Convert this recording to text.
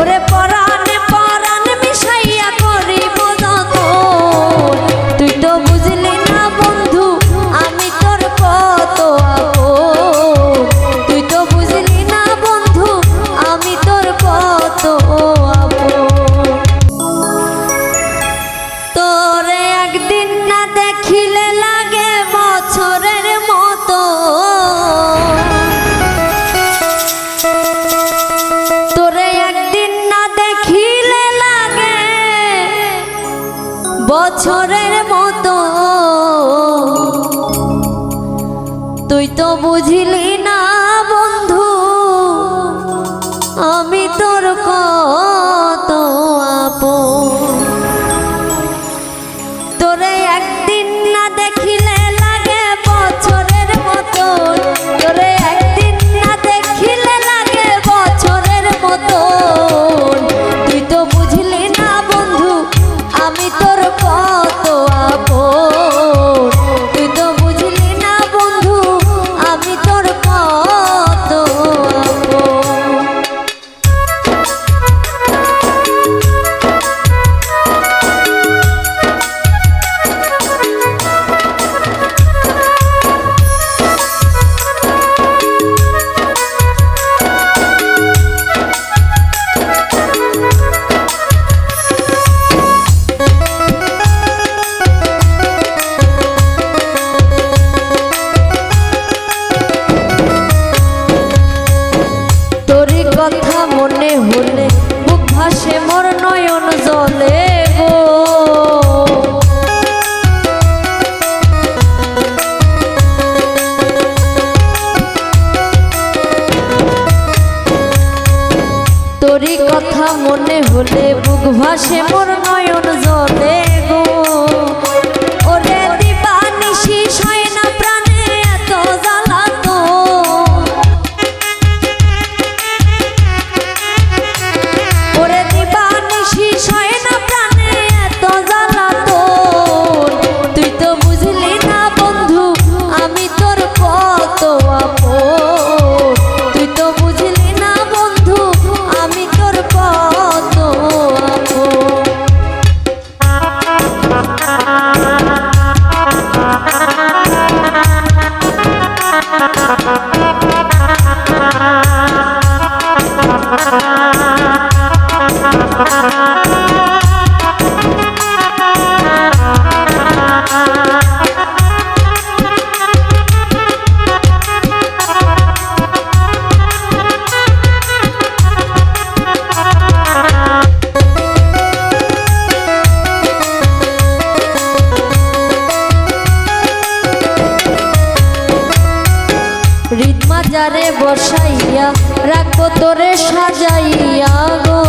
ওরে বুঝলি মোর নয়ন জলে গো। তোরই কথা মনে হলে বুক ভাসে মোর নয়ন জলে গো। হৃদমাজারে বসাইয়া রাখব তোরে সাজাইয়া গো।